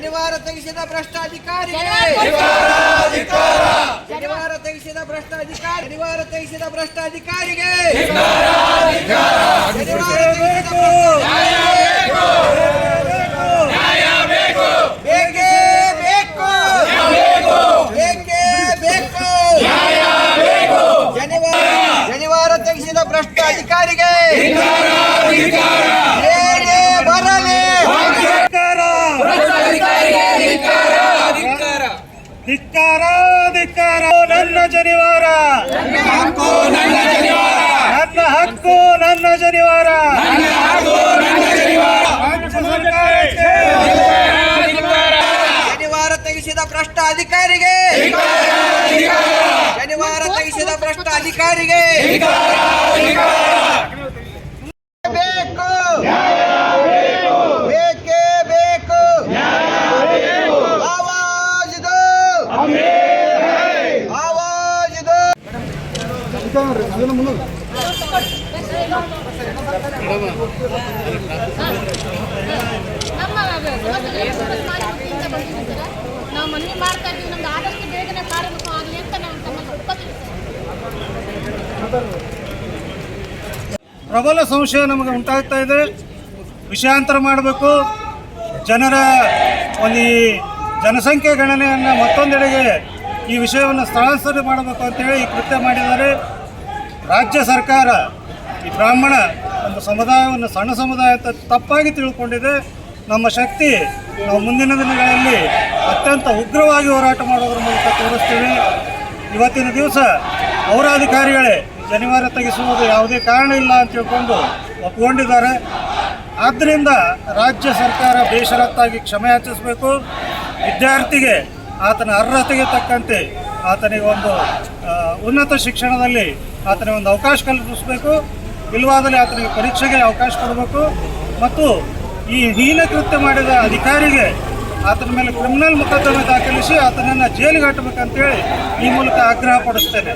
ಶನಿವಾರ ತೆಗೆಸಿದ ಭ್ರಷ್ಟಾಧಿಕಾರಿಗೆ. ಶನಿವಾರ ತೆಗೆಸಿದ ಭ್ರಷ್ಟಾಧಿಕಾರಿ. ಶನಿವಾರ ತೆಗೆಸಿದ ಭ್ರಷ್ಟಾಧಿಕಾರಿಗೆ. ಶನಿವಾರ ಧಿಕ್ಕಾರ ಧಿಕ್ಕಾರ ನನ್ನ ಜನಿವಾರ. ನನ್ನ ಹಕ್ಕು ನನ್ನ ಜನಿವಾರ. ಶನಿವಾರ ತೆಗೆಸಿದ ಭ್ರಷ್ಟ ಅಧಿಕಾರಿಗೆ. ಶನಿವಾರ ತೆಗೆಸಿದ ಭ್ರಷ್ಟ ಅಧಿಕಾರಿಗೆ. ಪ್ರಬಲ ಸಂಶಯ ನಮಗೆ ಉಂಟಾಗ್ತಾ ಇದೆ. ವಿಷಯಾಂತರ ಮಾಡಬೇಕು. ಜನರ ಒಂದು ಈ ಜನಸಂಖ್ಯೆ ಗಣನೆಯನ್ನು ಮತ್ತೊಂದೆಡೆಗೆ ಈ ವಿಷಯವನ್ನು ಸ್ಥಳಾಂತರ ಮಾಡಬೇಕು ಅಂತೇಳಿ ಈ ಕೃತ್ಯ ಮಾಡಿದ್ದಾರೆ. ರಾಜ್ಯ ಸರ್ಕಾರ ಈ ಬ್ರಾಹ್ಮಣ ಒಂದು ಸಮುದಾಯವನ್ನು ಸಣ್ಣ ಸಮುದಾಯ ಅಂತ ತಪ್ಪಾಗಿ ತಿಳ್ಕೊಂಡಿದೆ. ನಮ್ಮ ಶಕ್ತಿ ನಾವು ಮುಂದಿನ ದಿನಗಳಲ್ಲಿ ಅತ್ಯಂತ ಉಗ್ರವಾಗಿ ಹೋರಾಟ ಮಾಡೋದ್ರ ಮೂಲಕ ತೋರಿಸ್ತೀವಿ. ಇವತ್ತಿನ ದಿವಸ ಪೌರಾಧಿಕಾರಿಗಳೇ ಶನಿವಾರ ತೆಗೆಸುವುದು ಯಾವುದೇ ಕಾರಣ ಇಲ್ಲ ಅಂತ ತಿಳ್ಕೊಂಡು ಒಪ್ಕೊಂಡಿದ್ದಾರೆ. ಆದ್ದರಿಂದ ರಾಜ್ಯ ಸರ್ಕಾರ ಬೇಷರತ್ತಾಗಿ ಕ್ಷಮೆ ಯಾಚಿಸಬೇಕು. ವಿದ್ಯಾರ್ಥಿಗೆ ಆತನ ಅರ್ಹತೆಗೆ ತಕ್ಕಂತೆ ಆತನಿಗೆ ಒಂದು ಉನ್ನತ ಶಿಕ್ಷಣದಲ್ಲಿ ಆತನಿಗೆ ಒಂದು ಅವಕಾಶ ಕಲ್ಪಿಸಬೇಕು. ಇಲ್ಲವಾದಲ್ಲಿ ಆತನಿಗೆ ಪರೀಕ್ಷೆಗೆ ಅವಕಾಶ ಕೊಡಬೇಕು. ಮತ್ತು ಈ ಹೀನ ಮಾಡಿದ ಅಧಿಕಾರಿಗೆ ಆತನ ಮೇಲೆ ಕ್ರಿಮಿನಲ್ ಮೊಕದ್ದಮೆ ದಾಖಲಿಸಿ ಆತನನ್ನು ಜೈಲಿಗೆ ಹಾಕಬೇಕಂತೇಳಿ ಈ ಮೂಲಕ ಆಗ್ರಹ ಪಡಿಸ್ತೇನೆ.